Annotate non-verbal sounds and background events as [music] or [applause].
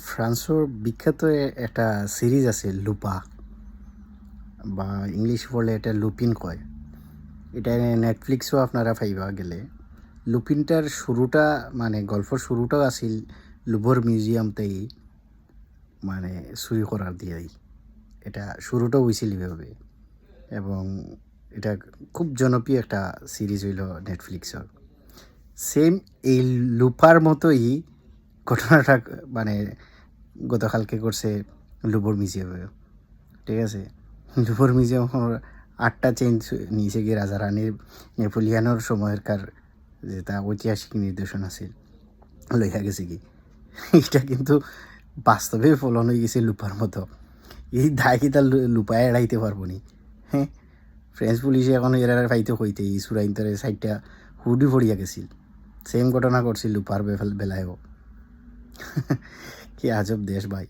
ফ্রান্সর বিখ্যাত একটা সিরিজ আছে লুপা। বা ইংলিশ বলে এটা লুপিন কয়। এটা নেটফ্লিক্সও আপনারা পাইবা গেলে। লুপিনটার শুরুটা মানে গল্পর শুরুটাও আছিল লুভর মিউজিয়ামতেই মানে চুরি করার দিয়েই। এটা শুরুটাও হয়েছিল এভাবে এবং এটা খুব জনপ্রিয় একটা সিরিজ হইল নেটফ্লিক্সর সেম এই লুপার মতোই ঘটনাটা মানে গতকালকে করছে লুবর মিউজিয়ামে। ঠিক আছে? লুবর মিউজিয়াম আটটা চেঞ্জ নিয়েছে কি রাজা রানীর নেপোলিয়ানোর সময়কার যেটা ঐতিহাসিক নির্দেশন আছিল লইয়া গেছে কি এটা কিন্তু বাস্তবে ফলন হয়ে গেছে লুপার মতো। এই দায় কি তার লুপায় এড়াইতে পারব নি। হ্যাঁ? ফ্রেঞ্চ পুলিশে এখন এরা ফাইতে হইতে, এই সুরাইন্তরে সাইডটা হুডি ফড়িয়া গেছিল। সেম ঘটনা করছিল লুপার বেলায়ও। [laughs] কি আজব দেশ ভাই।